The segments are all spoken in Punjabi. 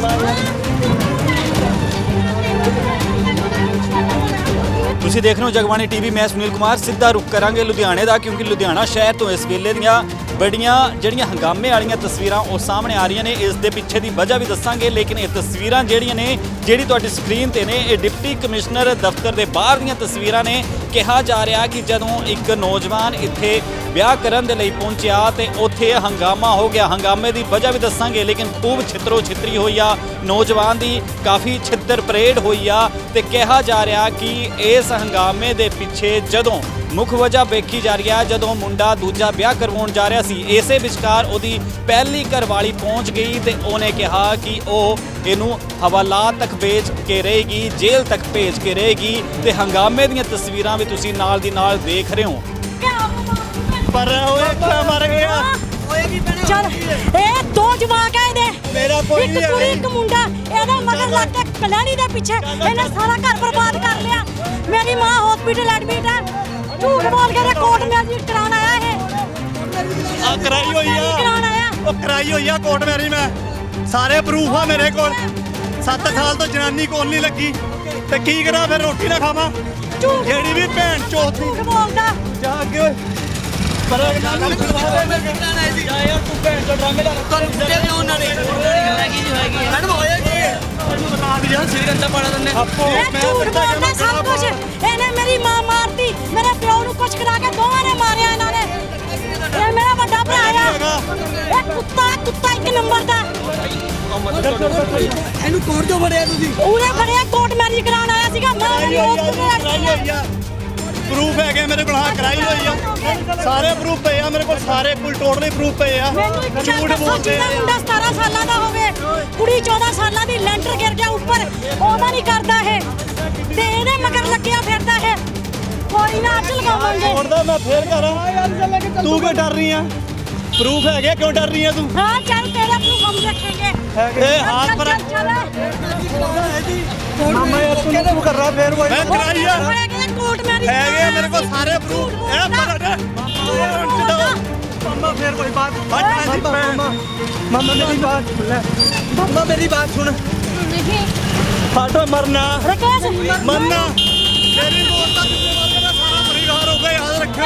ಚೆನ್ನಾಗಿ ਤੁਸੀਂ ਦੇਖ ਰਹੇ ਹੋ ਜਗਬਾਣੀ ਟੀਵੀ, ਮੈਂ ਸੁਨੀਲ ਕੁਮਾਰ, ਸਿੱਧਾ ਰੁਕ ਕਰਾਂਗੇ ਲੁਧਿਆਣੇ ਦਾ, ਕਿਉਂਕਿ ਲੁਧਿਆਣਾ ਸ਼ਹਿਰ ਤੋਂ ਇਸ ਵੇਲੇ ਦੀਆਂ ਬੜੀਆਂ ਜਿਹੜੀਆਂ ਹੰਗਾਮੇ ਵਾਲੀਆਂ ਤਸਵੀਰਾਂ ਉਹ ਸਾਹਮਣੇ ਆ ਰਹੀਆਂ ਨੇ। ਇਸ ਦੇ ਪਿੱਛੇ ਦੀ ਵਜ੍ਹਾ ਵੀ ਦੱਸਾਂਗੇ, ਲੇਕਿਨ ਇਹ ਤਸਵੀਰਾਂ ਜਿਹੜੀਆਂ ਨੇ, ਜਿਹੜੀ ਤੁਹਾਡੀ ਸਕਰੀਨ ਤੇ ਨੇ, ਇਹ ਡਿਪਟੀ ਕਮਿਸ਼ਨਰ ਦਫ਼ਤਰ ਦੇ ਬਾਹਰ ਦੀਆਂ ਤਸਵੀਰਾਂ ਨੇ। ਕਿਹਾ ਜਾ ਰਿਹਾ ਕਿ ਜਦੋਂ ਇੱਕ ਨੌਜਵਾਨ ਇੱਥੇ ਵਿਆਹ ਕਰਨ ਦੇ ਲਈ ਪਹੁੰਚਿਆ ਤੇ ਉੱਥੇ ਹੰਗਾਮਾ ਹੋ ਗਿਆ। ਹੰਗਾਮੇ ਦੀ ਵਜ੍ਹਾ ਵੀ ਦੱਸਾਂਗੇ, ਲੇਕਿਨ ਖੂਬ ਛਿੱਤਰੋ ਛਿੱਤਰੀ ਹੋਈ ਆ। ਨੌਜਵਾਨ ਦੀ ਕਾਫੀ ਛਿੱਤਰ ਪਰੇਡ ਹੋਈ ਆ ਤੇ ਕਿਹਾ ਜਾ ਰਿਹਾ ਕਿ ਇਸ ਹੰਗਾਮੇ ਦੇ ਪਿੱਛੇ ਜਦੋਂ ਮੁੱਖ ਵਜ੍ਹਾ ਵੇਖੀ ਜਾ ਰਹੀ ਆ ਜਦੋਂ ਮੁੰਡਾ ਦੂਜਾ ਵਿਆਹ ਕਰਵਾਉਣ ਜਾ ਰਿਹਾ ਸੀ ਇਸੇ ਵਿਚਕਾਰ ਉਹਦੀ ਪਹਿਲੀ ਘਰਵਾਲੀ ਪਹੁੰਚ ਗਈ ਤੇ ਉਹਨੇ ਕਿਹਾ ਕਿ ਉਹ ਇਹਨੂੰ ਹਵਾਲਾਤ ਤੱਕ ਭੇਜ ਕੇ ਰਹੇਗੀ ਜੇਲ੍ਹ ਤੱਕ ਭੇਜ ਕੇ ਰਹੇਗੀ ਤੇ ਹੰਗਾਮੇ ਦੀਆਂ ਤਸਵੀਰਾਂ ਵੀ ਤੁਸੀਂ ਨਾਲ ਦੀ ਨਾਲ ਦੇਖ ਰਹੇ ਹੋ। ਪਰ ਉਹ ਇੱਕਾ ਮਰ ਗਿਆ। ਚੱਲ ਇਹ ਦੋ ਜਵਾਕ ਆ ਇਹਦੇ। ਮੇਰਾ ਕੋਈ ਇੱਕ ਨਹੀਂ ਕੁੜੀ ਹੈ ਇੱਕ ਮੁੰਡਾ ਇਹਦੇ ਮਗਰ ਲੱਗ ਕੇ ਕਲਿਆਣੀ ਦੇ ਪਿੱਛੇ ਇਹਨੇ ਸਾਰਾ ਘਰ ਬਰਬਾਦ ਕਰ ਲਿਆ। ਮੇਰੀ ਮਾਂ ਹਸਪੀਟਲ ਐਡਮਿਟ ਹੈ। ਝੂਠ ਬੋਲ ਕੇ ਕੋਰਟ ਮੈਰਿਜ ਕਰਾਉਣ ਆਇਆ ਇਹ। ਆ ਕਰਾਈ ਹੋਈ ਆਇਆ? ਉਹ ਕਰਾਈ ਹੋਈ ਆ ਕੋਰਟ ਮੈਰਿਜ ਮੈਂ। ਸਾਰੇ ਪ੍ਰੂਫ ਆ ਮੇਰੇ ਕੋਲ। 7 ਸਾਲ ਤੋਂ ਜਨਾਨੀ ਕੋਲ ਨਹੀਂ ਲੱਗੀ। ਤੇ ਕੀ ਕਰਾਂ ਫਿਰ ਰੋਟੀ ਨਾ ਖਾਵਾਂ। ਜਿਹੜੀ ਵੀ ਭੈਣ ਚੋਥ ਝੂਠ ਬੋਲਦਾ। ਜਾ ਅੱਗੇ ਇਹ ਝੂਠ ਬੋਲਦਾ ਸਭ ਕੁਝ ਇਹਨੇ ਮੇਰੀ ਮਾਂ ਮਾਰਤੀ ਮੇਰੇ ਪਿਓ ਨੂੰ ਕੁਛ ਕਰਾ ਕੇ ਦੋਵਾਂ ਨੇ ਮਾਰਿਆ ਇਹਨਾਂ ਨੇ ਇਹ ਮੇਰਾ ਵੱਡਾ ਭਰਾ ਆ ਇਹ ਕੁੱਤਾ ਕੁੱਤਾ ਇੱਕ ਨੰਬਰ ਦਾ ਇਹਨੂੰ ਕੋਰਟ ਤੋਂ ਫੜਿਆ ਤੁਸੀਂ ਉਹਨੇ ਫੜਿਆ ਕੋਰਟ ਮੈਰਿਜ ਕਰਾਉਣ ਆਇਆ ਸੀਗਾ ਮੈਂ ਉਹਨੂੰ ਉਸ ਆ ਪ੍ਰੂਫ ਹੈਗੇ ਮੇਰੇ ਕੋਲ ਹਾਂ ਕਰਾਈ ਹੋਈ ਆ। ਸਾਰੇ ਪ੍ਰੂਫ ਪਏ ਆ ਮੇਰੇ ਕੋਲ ਸਾਰੇ ਕੁੱਲ ਟੋਟਲੀ ਪ੍ਰੂਫ ਪਏ ਆ। ਝੂਠ ਬੋਲਦੇ ਆ। ਮੁੰਡਾ 17 ਸਾਲਾਂ ਦਾ ਹੋਵੇ ਕੁੜੀ 14 ਸਾਲਾਂ ਦੀ ਲੈਂਟਰ ਗਿਰ ਗਿਆ ਉੱਪਰ ਉਹਦਾ ਨਹੀਂ ਕਰਦਾ ਇਹ। ਤੇ ਇਹਦੇ ਮਗਰ ਲੱਗਿਆ ਫਿਰਦਾ ਇਹ। ਕੋਈ ਨਾ ਅੱਜ ਲਗਾਵਾਂਗੇ। ਹੁਣ ਤਾਂ ਮੈਂ ਫੇਰ ਕਰਾਂ। ਤੂੰ ਕਿਉਂ ਡਰ ਰਹੀ ਆ? ਪ੍ਰੂਫ ਹੈਗੇ ਕਿਉਂ ਡਰ ਰਹੀ ਆ ਤੂੰ? ਹਾਂ ਚੱਲ ਤੇਰਾ ਪ੍ਰੂਫ ਹਮ ਰੱਖਾਂਗੇ। ਇਹ ਹੱਥ ਪਰ ਮਾਮਾ ਯਾਰ ਤੂੰ ਕਰ ਰਹਾ ਫੇਰ ਮੈਂ ਕਰਾਈ ਯਾਰ ਕੋਰਟ ਮੈਰਿਜ ਹੈਗੇ ਆ ਮੇਰੇ ਕੋਲ ਸਾਰੇ ਪ੍ਰੂਫ ਇਹ ਪਰ ਮਾਮਾ ਫੇਰ ਕੋਈ ਬਾਤ? ਹਟ ਮੈਂ ਮਾਮਾ ਮਾਮਾ ਮੇਰੀ ਬਾਤ ਸੁਣ ਲੈ। ਮਾਮਾ ਮੇਰੀ ਬਾਤ ਸੁਣ। ਨਹੀਂ। ਹਟ ਮਰਨਾ। ਰਕੇਸ਼ ਮਰਨਾ ਮੇਰੀ ਮੌਤ ਦਾ ਜ਼ਿੰਮੇਵਾਰ ਮੇਰਾ ਸਾਰਾ ਪਰਿਵਾਰ ਹੋਊਗਾ ਯਾਦ ਰੱਖਿਓ।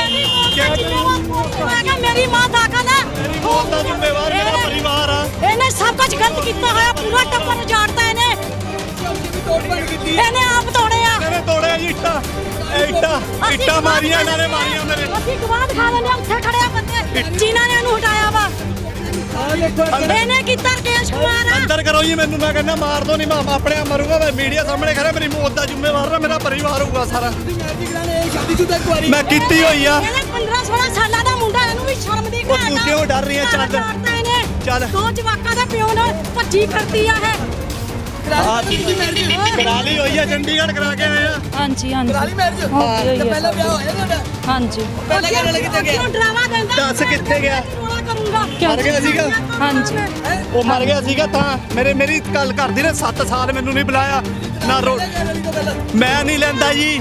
ਮੈਂ ਮੇਰੀ ਮਾਂ ਦਾਖਲ ਹੈ। ਮੇਰੀ ਮੌਤ ਦਾ ਜ਼ਿੰਮੇਵਾਰ ਮੇਰਾ ਪਰਿਵਾਰ ਆ। ਇਹਨੇ ਸਭ ਕੁਝ ਗਲਤ ਕੀਤਾ ਹੋਇਆ ਪੂਰਾ ਟੱਬਰ ਉਜਾੜਤਾ ਇਹਨੇ। ਇਹਨੇ ਇੱਟਾਂ ਇੱਟਾਂ ਮਾਰੀਆਂ ਇਹਨਾਂ ਨੇ ਮਾਰੀਆਂ ਮੇਰੇ ਅਸੀਂ ਗਵਾਹ ਦਿਖਾ ਦਿੰਦੇ ਹਾਂ, ਉੱਥੇ ਖੜਿਆ ਬੰਦੇ। ਜਿਨ੍ਹਾਂ ਨੇ ਇਹਨੂੰ ਹਟਾਇਆ ਵਾ। ਇਹਨੇ ਕੀਤਾ ਰਕੇਸ਼ ਕੁਮਾਰ। ਆ ਅੰਦਰ ਕਰੋ ਜੀ ਮੈਨੂੰ ਮੈਂ ਕਹਿੰਦਾ ਮਾਰ ਦੋ ਨਹੀਂ ਮੈਂ ਆਪਣੇ ਆਪ ਮਰੂੰਗਾ ਮੈਂ ਮੀਡੀਆ ਸਾਹਮਣੇ ਖੜਾ ਮੇਰੀ ਮੌਤ ਦਾ ਜ਼ਿੰਮੇਵਾਰ ਨਾ ਮੇਰਾ ਪਰਿਵਾਰ ਹੋਊਗਾ ਸਾਰਾ। ਮੈਂ ਕੀਤੀ ਹੋਈ ਆ। ਇਹਨੇ 15 16 ਸਾਲਾਂ ਦਾ ਮੁੰਡਾ ਇਹਨੂੰ ਵੀ ਸ਼ਰਮ ਦੀ ਉਹ ਤੂੰ ਕਿਉਂ ਡਰ ਰਹੀ ਹੈ? ਚੱਲ। ਚੱਲ। ਚੱਲ। ਦੋ ਜਵਾਕਾਂ ਦੇ ਪਿਓ ਨਾਲ ਭੱਜੀ ਫਿਰਦੀ ਆ ਇਹ। ਕਰਾ ਲਈ ਹੋਈ ਆ। ਚੰਡੀਗੜ੍ਹ ਕਰਾ ਕੇ ਆਏ ਆ। ਹਾਂਜੀ ਹਾਂਜੀ। ਕਾਲੀ ਮੈਰਿਜ ਹੋ ਗਈ ਹੋਈ ਤੇ ਹੈ ਪਹਿਲਾ ਵਿਆਹ ਹੋਇਆ ਤੁਹਾਡਾ? ਹਾਂਜੀ। ਪਹਿਲਾਂ ਕਿਹੜੇ ਲੱਗੇ ਤੇ ਕਿਉਂ ਡਰਾਵਾ ਦਿੰਦਾ ਦੱਸ ਕਿੱਥੇ ਗਿਆ? ਰੌਲਾ ਕਰੂੰਗਾ ਮਰ ਗਿਆ ਸੀਗਾ? ਹਾਂਜੀ। ਉਹ ਮਰ ਗਿਆ ਸੀਗਾ ਤਾਂ ਮੇਰੇ ਮੇਰੀ ਗੱਲ ਕਰਦੀ ਨੇ 7 ਸਾਲ ਮੈਨੂੰ ਨਹੀਂ ਬੁਲਾਇਆ ਨਾ ਰੋ ਮੈਂ ਨਹੀਂ ਲੈਂਦਾ ਜੀ।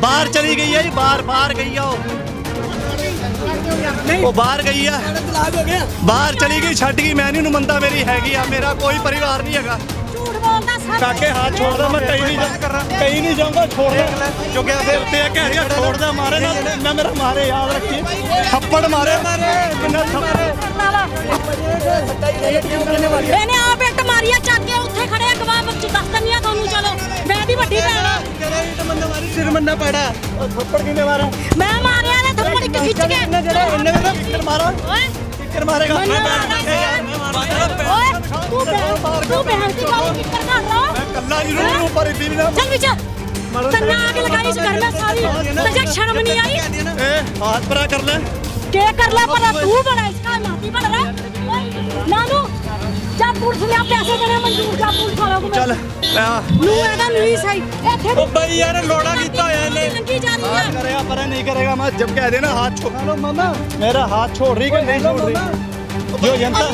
ਬਾਹਰ ਚਲੀ ਗਈ ਆ ਜੀ ਬਾਹਰ ਬਾਹਰ ਗਈ ਆ ਉਹ। ਉਹ ਬਾਹਰ ਗਈ ਆ। ਹੋ ਬਾਹਰ ਚਲੀ ਗਈ ਛੱਡ ਗਈ ਮੈਂ ਨਹੀਂ ਉਹਨੂੰ ਮੰਨਦਾ ਮੇਰੀ ਹੈਗੀ ਆ ਮੇਰਾ ਕੋਈ ਪਰਿਵਾਰ ਨਹੀਂ ਹੈਗਾ। ਬੋਲਦਾ ਸਭ ਕਾਕੇ ਹੱਥ ਛੋੜਦਾ ਮੈਂ ਕहीं ਨਹੀਂ ਜਾ ਕहीं ਨਹੀਂ ਜਾਊਂਗਾ ਛੋੜਦਾ ਚੁੱਕਿਆ ਫਿਰ ਤੇ ਕਹਿ ਰਿਹਾ ਛੋੜਦਾ ਮਾਰੇ ਨਾ ਨਾ ਮੇਰਾ ਮਾਰੇ ਯਾਦ ਰੱਖੀ। ਥੱਪੜ ਮਾਰੇ। ਕਿੰਨਾ ਥੱਪੜ ਇਹਨੇ ਆਪ ਇੱਟ ਮਾਰੀਆ ਚੱਕ ਕੇ ਉੱਥੇ ਖੜਿਆ ਗਵਾਹ ਬੱਚੀ ਦੱਸ ਦਿੰਦੀ ਆ ਤੁਹਾਨੂੰ ਚਲੋ। ਮੈਂ ਦੀ ਵੱਡੀ ਭੈਣ ਆ। ਸਿਰ ਮੰਨਾ ਪੜਾ ਥੱਪੜ ਕਿੰਨੇ ਮਾਰਾ ਮੈਂ ਮਾਰਿਆ ਨੇ ਥੱਪੜ ਇੱਕ ਖਿੱਚ ਕੇ। ਜਿਹੜੇ ਇੰਨੇ ਦਾ ਕਿੱਕਰ ਮਾਰਾ। ਓਏ। ਕਿੱਕਰ ਮਾਰੇਗਾ। ਮੈਂ ਬੈਠ ਕੇ ਓਏ ਤੂੰ ਬਹਿ ਤੂੰ ਬਹਿਣ ਦੀ ਗੱਲ ਕਿੱਕਰ ਅੱਲਾ ਜ਼ਰੂਰ ਨੂੰ ਪਰ ਬੀਬੀ ਨਾ। ਚੱਲ ਵੀ ਚੱਲ। ਤੰਨਾ ਆ ਲਗਾਈ ਇਸ ਘਰ ਮੈਂ ਸਾਰੀ। ਤਜਾ ਸ਼ਰਮ ਨਹੀਂ ਆਈ? ਏ ਹੱਥ ਪਰਾ ਕਰ ਲੈ। ਕੇ ਕਰ ਲੈ ਪਰ ਤੂੰ ਬੜਾ ਇਸ ਕਾ ਮਾਤੀ ਬਣ ਰਹਾ ਨਾਨੂ ਜਾ ਪੁਲਿਸ ਨੇ ਪੈਸੇ ਦੇਣੇ ਮਨਜ਼ੂਰ ਜਾ ਪੁਲਿਸ ਵਾਲਾ ਕੋ ਚੱਲ ਨੂੰ ਇਹਦਾ ਨਹੀਂ ਸਹੀ। ਇੱਥੇ ਉਹ ਬਈ ਯਾਰ ਲੋੜਾ ਕੀਤਾ ਹੋਇਆ ਇਹਨੇ। ਲੰਗੀ ਜਾ ਰਹੀ ਹੈ ਪਰ ਨਹੀਂ ਕਰੇਗਾ। ਮੈਂ ਜਬ ਕਹਿ ਦੇਣਾ ਹੱਥ ਛੋੜ ਲੋ ਮਾਮਾ। ਮੇਰਾ ਹੱਥ ਛੋੜ ਰਹੀ ਕਿ ਨਹੀਂ ਛੋੜ ਰਹੀ? ਜੋ ਜਨਤਾ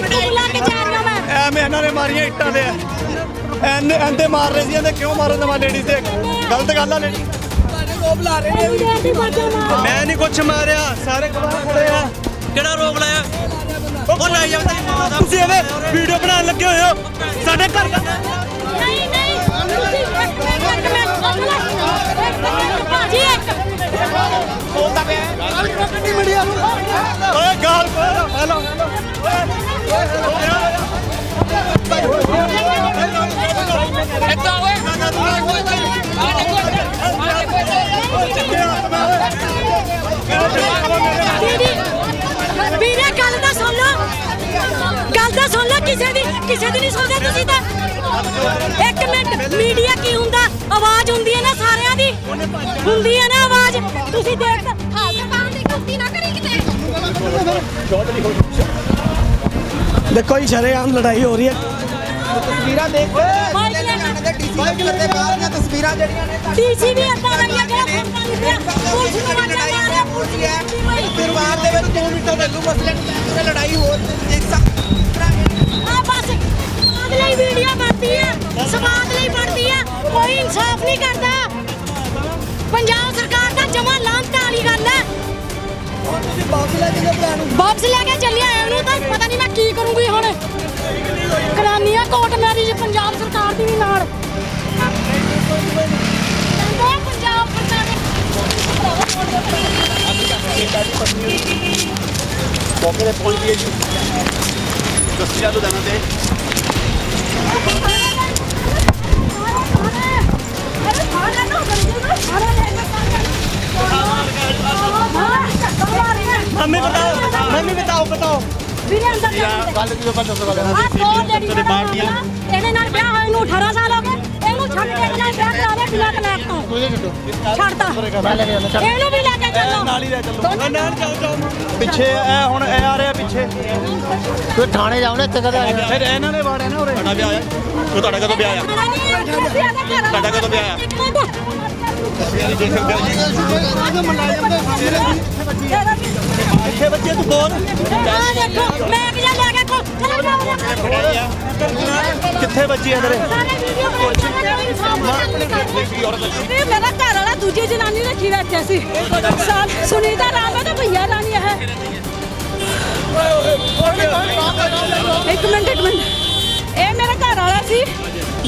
ਐਵੇਂ ਇਹਨਾਂ ਨੇ ਮਾਰੀਆਂ ਇੱਟਾਂ ਦੇ ਐਨੇ ਐਂਦੇ ਮਾਰ ਰਹੇ ਸੀ ਇਹਦੇ ਕਿਉਂ ਮਾਰਨ ਦਵਾ ਲੇਡੀ ਤੇ ਗਲਤ ਗੱਲ ਆ ਲੇਡੀ ਰੋਬ ਲਾ ਰਹੇ ਮਾਰ ਮੈਂ ਨਹੀਂ ਕੁਛ ਮਾਰਿਆ ਸਾਰੇ ਗਵਾਹ ਖੜੇ ਆ ਕਿਹੜਾ ਰੋਕ ਲਾਇਆ ਉਹ ਲੈ ਜਾ ਤੇਰੀ ਮਾਂ ਦਾ ਤੁਸੀਂ ਇਹਦੇ ਵੀਡੀਓ ਬਣਾਉਣ ਲੱਗੇ ਹੋਏ ਹੋ ਸਾਡੇ ਘਰ ਦਾ ਨਹੀਂ ਨਹੀਂ ਤੁਸੀਂ ਇੱਕ ਮਿੰਟ ਇੱਕ ਮਿੰਟ ਇੱਕ ਮਿੰਟ ਭਾਜੀ ਇੱਕ ਓਏ ਗਾਲ ਹੈਲੋ ਦੀਦੀ ਕਿਸੇ ਦੀ ਦੀ ਨਹੀਂ ਸੁਣਦੇ ਤੁਸੀਂ ਤਾਂ? ਇੱਕ ਮਿੰਟ ਮੀਡੀਆ ਕੀ ਹੁੰਦਾ? ਆਵਾਜ਼ ਹੁੰਦੀ ਹੈ ਨਾ ਸਾਰਿਆਂ ਦੀ। ਹੁੰਦੀ ਹੈ ਨਾ ਆਵਾਜ਼। ਤੁਸੀਂ ਦੇਖ ਤਾਂ ਹਾਂ ਸਰਕਾਰ ਦੀ ਗਲਤੀ ਨਾ ਕਰੀ ਕਿਤੇ। ਦੇਖੋ ਜੀ ਸ਼ਰੇਆਮ ਲੜਾਈ ਹੋ ਰਹੀ ਹੈ। ਤਸਵੀਰਾਂ ਦੇਖ ਲੈ ਤਸਵੀਰਾਂ ਜਿਹੜੀਆਂ ਨੇ ਡੀਸੀ ਵੀ ਅੱਡਾ ਲੱਗਿਆ ਜਿਹੜਾ ਪੁਲਿਸ ਨੂੰ ਮਾਰਿਆ ਪੁਲਿਸ ਨੇ ਕੀ ਹੋਈ ਪਰਿਵਾਰ ਦੇ ਵਿੱਚ 2 ਮਿੰਟਾਂ ਪਹਿਲੂ ਮਸਲੇ ਨੂੰ ਲੈ ਲੜਾਈ ਹੋ ਦੇਖ ਇਨਸਾਫ ਨਹੀਂ ਕਰਦਾ। ਪੰਜਾਬ ਸਰਕਾਰ ਦਾ ਜਮਾ ਲਾਂਤ ਵਾਲੀ ਗੱਲ ਹੈ। ਤੁਸੀਂ ਬਾਕਸ ਲੈ ਕੇ ਭਰਾ ਨੂੰ। ਬਾਕਸ ਲੈ ਕੇ ਚੱਲਿਆ ਇਹਨੂੰ ਤਾਂ ਪਤਾ ਨਹੀਂ ਮੈਂ ਕੀ ਕਰੂੰਗੀ ਹੁਣ। ਕਰਾਨੀ ਆ ਕੋਰਟ ਮੈਰਿਜ ਪੰਜਾਬ ਸਰਕਾਰ ਦੀ ਵੀ ਨਾਲ। ਪੰਜਾਬ ਮੌਕੇ ਤੇ ਪਹੁੰਚ ਗਏ ਜੀ। ਤਸਵੀਰਾਂ ਤੋਂ ਦਾਣਾ ਤੇ। ਮੰਮੀ ਬਤਾਓ ਮੰਮੀ ਬਤਾਓ ਬਤਾਓ। ਵੀਰੇ ਅੰਦਰ ਗੱਲ। ਕੀ ਆਪਾਂ ਦੱਸੋ ਬਾਹਰ ਦੀਆਂ ਇਹਦੇ ਨਾਲ ਵਿਆਹ ਹੋਏ ਨੂੰ 18 ਸਾਲ ਹੋ ਗਏ। ਤਲਾਕ ਤੋਂ ਛੱਡਤਾ। ਇਹਨੂੰ ਵੀ ਲੈ ਕੇ ਚੱਲੋ। ਨਾਲ ਹੀ ਲੈ ਚੱਲੋ ਨਾਲ ਜਾਓ ਜਾਓ ਪਿੱਛੇ ਇਹ ਹੁਣ ਇਹ ਆ ਰਿਹਾ ਪਿੱਛੇ। ਤੂੰ ਥਾਣੇ ਜਾਉਣਾ ਇੱਥੇ ਕਦੇ ਆਇਆ ਫਿਰ ਇਹਨਾਂ ਨੇ ਵਾੜਿਆ ਨਾ ਉਰੇ। ਤੁਹਾਡਾ ਵਿਆਹ ਆਇਆ ਉਹ ਤੁਹਾਡਾ ਕਦੋਂ ਵਿਆਹ ਆਇਆ ਤੁਹਾਡਾ ਕਦੋਂ ਵਿਆਹ ਆ? ਕਿੱਥੇ ਬੱਚੇ ਤੂੰ ਆ ਦੇਖੋ ਮੈਂ ਕਿ ਲੈ ਕਿੱਥੇ ਬੱਚੀ ਅੰਦਰ ਸਾਰੇ ਇਹ ਮੇਰਾ ਘਰ ਵਾਲਾ ਦੂਜੀ ਜਨਾਨੀ ਰੱਖੀ ਬੈਠਿਆ ਸੀ? ਸਾਲ ਸੁਨੀਤਾ ਰਾਮ ਹੈ ਤਾਂ ਭਈਆ ਰਾਣੀ ਹੈ। ਇੱਕ ਮਿੰਟ ਇੱਕ ਮਿੰਟ। ਇਹ ਮੇਰਾ ਘਰ ਵਾਲਾ ਸੀ।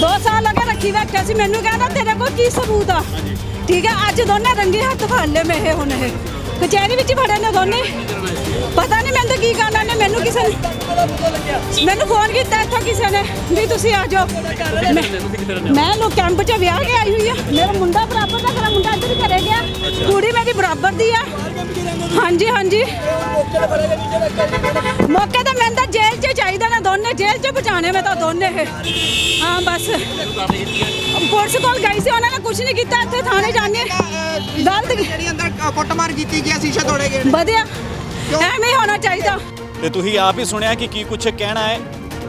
2 ਸਾਲ ਅਗੇ ਰੱਖੀ ਬੈਠਿਆ ਸੀ। ਮੈਨੂੰ ਕਹਿੰਦਾ ਤੇਰੇ ਕੋਲ ਕੀ ਸਬੂਤ ਆ? ਠੀਕ ਹੈ, ਅੱਜ ਦੋਨੇ ਰੰਗੇ ਹੱਥ ਫੜ ਲਏ ਮੈਂ ਇਹ ਹੁਣ ਇਹ। ਕਚਹਿਰੀ ਵਿੱਚ ਹੀ ਫੜੇ ਨੇ ਦੋਨੇ। ਪਤਾ ਨਹੀਂ ਮੈਨੂੰ ਕੀ ਕਰਨਾ ਨੇ ਮੈਨੂੰ ਕਿਸੇ ਨੇ ਮੈਨੂੰ ਫੋਨ ਕੀਤਾ ਇੱਥੋਂ ਕਿਸੇ ਨੇ ਵੀ ਤੁਸੀਂ ਆ ਜਾਓ। ਮੈਂ- ਮੈਂ ਲੋਕ ਕੈਂਪ 'ਚ ਵਿਆਹ ਕੇ ਆਈ ਹੋਈ ਆ। ਮੇਰਾ ਮੁੰਡਾ ਬਰਾਬਰ ਦਾ ਮੇਰਾ ਮੁੰਡਾ ਇੱਧਰ ਹੀ ਘਰੇ ਗਿਆ। ਕੁੜੀ ਮੇਰੀ ਬਰਾਬਰ ਦੀ ਆ। ਹਾਂਜੀ ਹਾਂਜੀ। ਮੌਕੇ ਤੇ ਮੈਨੂੰ ਤਾਂ ਜੇਲ੍ਹ 'ਚ ਚਾਹੀਦਾ ਨਾ ਦੋਨੇ ਜੇਲ੍ਹ 'ਚ ਬਚਾਣੇ ਮੈਂ ਤਾਂ ਦੋਨੇ ਇਹ। ਹਾਂ ਬਸ। ਪੁਲਿਸ ਕੋਲ ਗਈ ਸੀ ਉਹਨਾਂ ਨੇ ਕੁਝ ਨਹੀਂ ਕੀਤਾ ਇੱਥੇ ਥਾਣੇ ਜਾਣੇ। ਗਲਤ ਜਿਹੜੀ ਅੰਦਰ ਕੁੱਟਮਾਰ ਕੀਤੀ ਗਿਆ ਸ਼ੀਸ਼ੇ ਤੋੜੇ ਗਏ ਵਧਿਆ। ਐਵੇਂ ਹੀ ਹੋਣਾ ਚਾਹੀਦਾ। ਤੇ ਤੁਸੀਂ ਆਪ ਹੀ ਸੁਣਿਆ ਕਿ ਕੀ ਕੁਛ ਕਹਿਣਾ ਹੈ।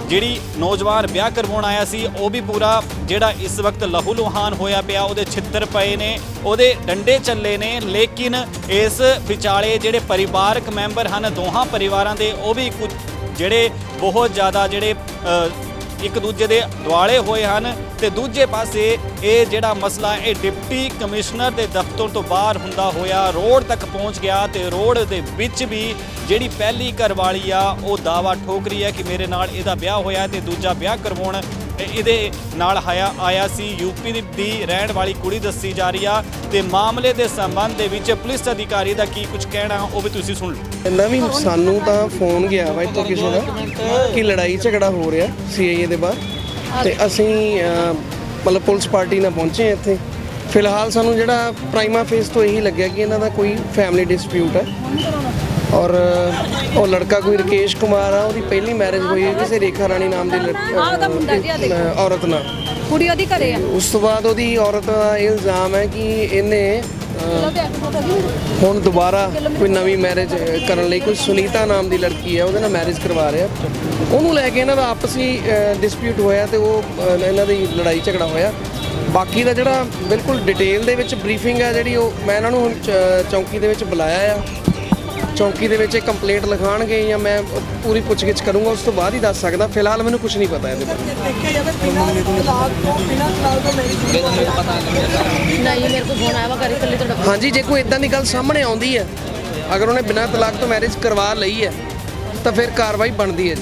ਜਿਹੜੀ ਨੌਜਵਾਨ ਵਿਆਹ ਕਰਵਾਉਣ ਆਇਆ ਸੀ, ਉਹ ਵੀ ਪੂਰਾ ਜਿਹੜਾ ਇਸ ਵਕਤ ਲਹੂ ਲੁਹਾਨ ਹੋਇਆ ਪਿਆ, ਉਹਦੇ ਛਿੱਤਰ ਪਏ ਨੇ, ਉਹਦੇ ਡੰਡੇ ਚੱਲੇ ਨੇ, ਲੇਕਿਨ ਇਸ ਵਿਚਾਲੇ ਜਿਹੜੇ ਪਰਿਵਾਰਕ ਮੈਂਬਰ ਹਨ, ਦੋਹਾਂ ਪਰਿਵਾਰਾਂ ਦੇ, ਉਹ ਵੀ ਕੁਝ ਜਿਹੜੇ ਬਹੁਤ ਜ਼ਿਆਦਾ ਜਿਹੜੇ ਇੱਕ ਦੂਜੇ ਦੇ ਦੁਆਲੇ ਹੋਏ ਹਨ ਤੇ ਦੂਜੇ ਪਾਸੇ ਇਹ ਜਿਹੜਾ ਮਸਲਾ ਇਹ ਡਿਪਟੀ ਕਮਿਸ਼ਨਰ ਦੇ ਦਫ਼ਤਰ ਤੋਂ ਬਾਹਰ ਹੁੰਦਾ ਹੋਇਆ, ਰੋਡ ਤੱਕ ਪਹੁੰਚ ਗਿਆ ਤੇ ਰੋਡ ਦੇ ਵਿੱਚ ਵੀ ਜਿਹੜੀ ਪਹਿਲੀ ਘਰਵਾਲੀ ਆ, ਉਹ ਦਾਵਾ ਠੋਕ ਰਹੀ ਹੈ ਕਿ ਮੇਰੇ ਨਾਲ ਇਹਦਾ ਵਿਆਹ ਹੋਇਆ ਤੇ ਦੂਜਾ ਵਿਆਹ ਕਰਵਾਉਣ ਇਹਦੇ ਨਾਲ ਹਾਇਆ ਆਇਆ ਸੀ। ਯੂਪੀ ਦੀ- ਦੀ ਰਹਿਣ ਵਾਲੀ ਕੁੜੀ ਦੱਸੀ ਜਾ ਰਹੀ ਆ ਤੇ ਮਾਮਲੇ ਦੇ ਸੰਬੰਧ ਦੇ ਵਿੱਚ ਪੁਲਿਸ ਅਧਿਕਾਰੀ ਦਾ ਕੀ ਕੁਝ ਕਹਿਣਾ, ਉਹ ਵੀ ਤੁਸੀਂ ਸੁਣ ਲਓ। ਨਵੀਂ ਸਾਨੂੰ ਤਾਂ ਫੋਨ ਗਿਆ ਵਾ ਇੱਥੋਂ ਕਿਸੇ ਦਾ ਕਿ ਲੜਾਈ ਝਗੜਾ ਹੋ ਰਿਹਾ ਸੀਆਈਏ ਦੇ ਬਾਹਰ ਤੇ ਅਸੀਂ ਮਤਲਬ ਪੁਲਿਸ ਪਾਰਟੀ ਨਾਲ ਪਹੁੰਚੇ ਹਾਂ ਇੱਥੇ। ਫਿਲਹਾਲ ਸਾਨੂੰ ਜਿਹੜਾ ਪ੍ਰਾਈਮਾ ਫੇਸ ਤੋਂ ਇਹੀ ਲੱਗਿਆ ਕਿ ਇਹਨਾਂ ਦਾ ਕੋਈ ਫੈਮਿਲੀ ਡਿਸਪਿਊਟ ਹੈ। ਔਰ ਉਹ ਲੜਕਾ ਕੋਈ ਰਕੇਸ਼ ਕੁਮਾਰ ਆ ਉਹਦੀ ਪਹਿਲੀ ਮੈਰਿਜ ਹੋਈ ਹੈ ਕਿਸੇ ਰੇਖਾ ਰਾਣੀ ਨਾਮ ਦੀ ਲੜਕੀ ਆਹ ਉਹਦਾ ਮੁੰਡਾ ਜੀ, ਆਹ ਦੇਖੋ। ਅਹ, ਔਰਤ ਨਾਲ। ਕੁੜੀ ਉਹਦੀ ਘਰੇ ਆ। ਉਸ ਤੋਂ ਬਾਅਦ ਉਹਦੀ ਔਰਤ ਦਾ ਇਹ ਇਲਜ਼ਾਮ ਹੈ ਕਿ ਇਹਨੇ ਅਹ, ਹੁਣ ਦੁਬਾਰਾ ਕੋਈ ਨਵੀਂ ਮੈਰਿਜ ਕਰਨ ਲਈ ਕੋਈ ਸੁਨੀਤਾ ਨਾਮ ਦੀ ਲੜਕੀ ਹੈ ਉਹਦੇ ਨਾਲ ਮੈਰਿਜ ਕਰਵਾ ਰਿਹਾ। ਉਹਨੂੰ ਲੈ ਕੇ ਇਹਨਾਂ ਦਾ ਆਪਸੀ ਡਿਸਪਿਊਟ ਹੋਇਆ ਤੇ ਉਹ ਅਹ, ਇਹਨਾਂ ਦੀ ਲੜਾਈ ਝਗੜਾ ਹੋਇਆ। ਬਾਕੀ ਦਾ ਜਿਹੜਾ ਬਿਲਕੁਲ ਡਿਟੇਲ ਦੇ ਵਿੱਚ ਬਰੀਫਿੰਗ ਹੈ ਜਿਹੜੀ ਉਹ ਮੈਂ ਇਹਨਾਂ ਨੂੰ ਹੁਣ ਚ- ਚੌਂਕੀ ਦੇ ਵਿੱਚ ਬੁਲਾਇਆ ਆ। ਚੌਂਕੀ ਦੇ ਵਿੱਚ ਇਹ ਕੰਪਲੇਂਟ ਲਿਖਾਣਗੇ ਜਾਂ ਮੈਂ ਪੂਰੀ ਪੁੱਛਗਿੱਛ ਕਰੂੰਗਾ ਉਸ ਤੋਂ ਬਾਅਦ ਹੀ ਦੱਸ ਸਕਦਾ। ਫਿਲਹਾਲ ਮੈਨੂੰ ਕੁਝ ਨਹੀਂ ਪਤਾ ਇਹਦੇ ਬਾਰੇ। ਦੇਖਿਆ ਜਾਵੇ ਬਿਨਾਂ ਤਲਾਕ ਤੋਂ ਬਿਨਾਂ ਤਲਾਕ ਤੋਂ ਮੈਰਿਜ ਨਹੀਂ ਮੇਰੇ ਕੋਲ ਫੋਨ ਆਇਆ ਵਾ ਘਰੇ ਇਕੱਲੇ ਤੁਹਾਡਾ ਹਾਂਜੀ ਜੇ ਕੋਈ ਇਦਾਂ ਦੀ ਗੱਲ ਸਾਹਮਣੇ ਆਉਂਦੀ ਹੈ ਅਗਰ ਉਹਨੇ ਬਿਨਾਂ ਤਲਾਕ ਤੋਂ ਮੈਰਿਜ ਕਰਵਾ ਲਈ ਹੈ ਤਾਂ ਫਿਰ ਕਾਰਵਾਈ ਬਣਦੀ ਹੈ ਜੀ।